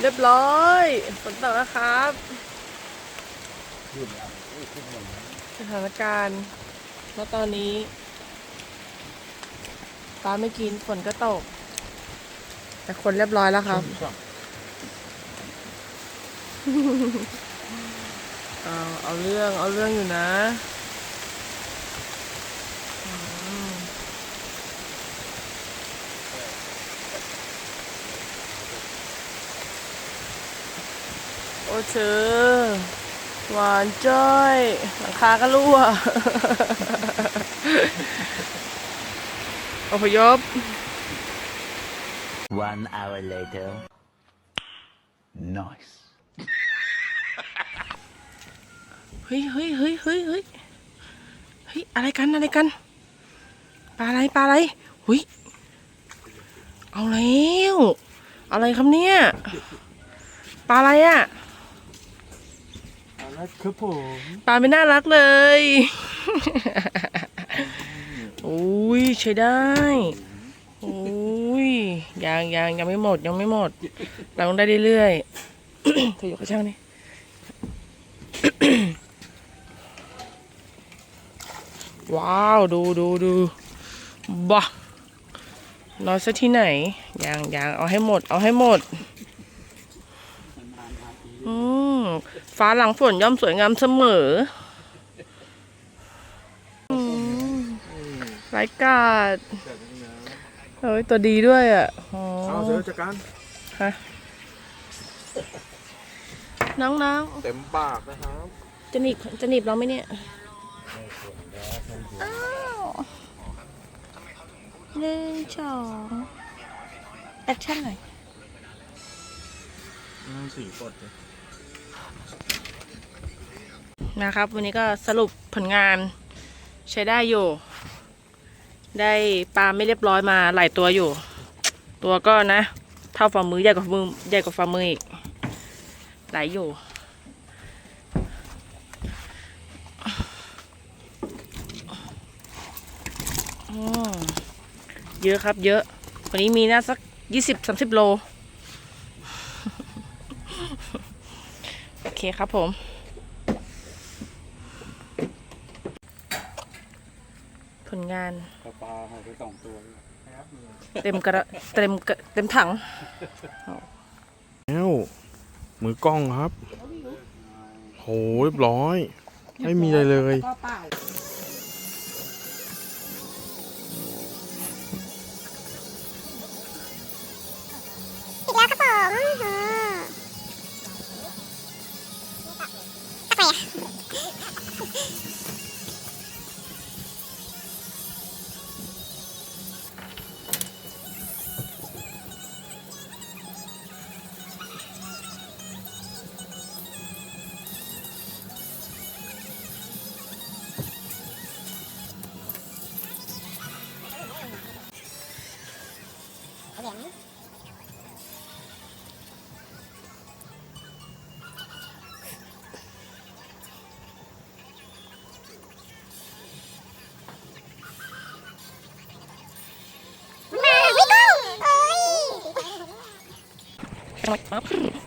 เรียบร้อยฝนตกแล้วครับสถานการณ์ณตอนนี้ฟ้าไม่กินฝนก็ตก แต่คนเรียบร้อยแล้วครับเอาเอาเรื่องเอาเรื่องอยู่นะอืมโอ้ เธอหวานจ้อยหลังคาก็รั่วอพยพ One hour later. nice เฮ้ยเฮ้ยเฮ้ยเฮ้ยเฮ้ยเฮ้ยอะไรกันอะไรกันปลาอะไรปลาอะไรเฮ้ยเอาแล้วอะไรครับเนี่ยปลาอะไรอะเอาละครับผมปลาไม่น่ารักเลยโอ้ยใช้ได้โอ้ยยังยังยังไม่หมดยังไม่หมด เราต้องได้เรื่อยๆเธออยู่กับช่างนี่ว้าวดูดูดูบ้าน้อยซะที่ไหนยังยังเอาให้หมด เอาให้หมด อืม ฟ้าหลังฝนย่อมสวยงามเสมออืมไร้กาดเฮ้ยตัวดีด้วยอะอ๋อเอาเธอจัดการฮะน้องเต็มปากนะครับๆจะหนีบจะหนีบเราไหมเนี่ยอ้าวหนึ่งสองแอคชั่นหน่อยสีกดเลย นะครับ วันนี้ก็สรุปผลงานใช้ได้อยู่ ได้ปลาไม่เรียบร้อยมาหลายตัวอยู่ ตัวก็นะ เท่าฝ่ามือใหญ่กว่ามือใหญ่กว่าฝ่ามืออีกหลายอยู่เยอะครับเยอะ วันนี้มีน่าสักยี่สิบสามสิบโล โอ เคครับผม ผลงานปลาปลาหายไปสองตัวเต็มกระเต็มกระเต็มถังแล้วมือกล้องครับโหเรียบร้อย ไม่มีอะไรเลยปิด I'm like,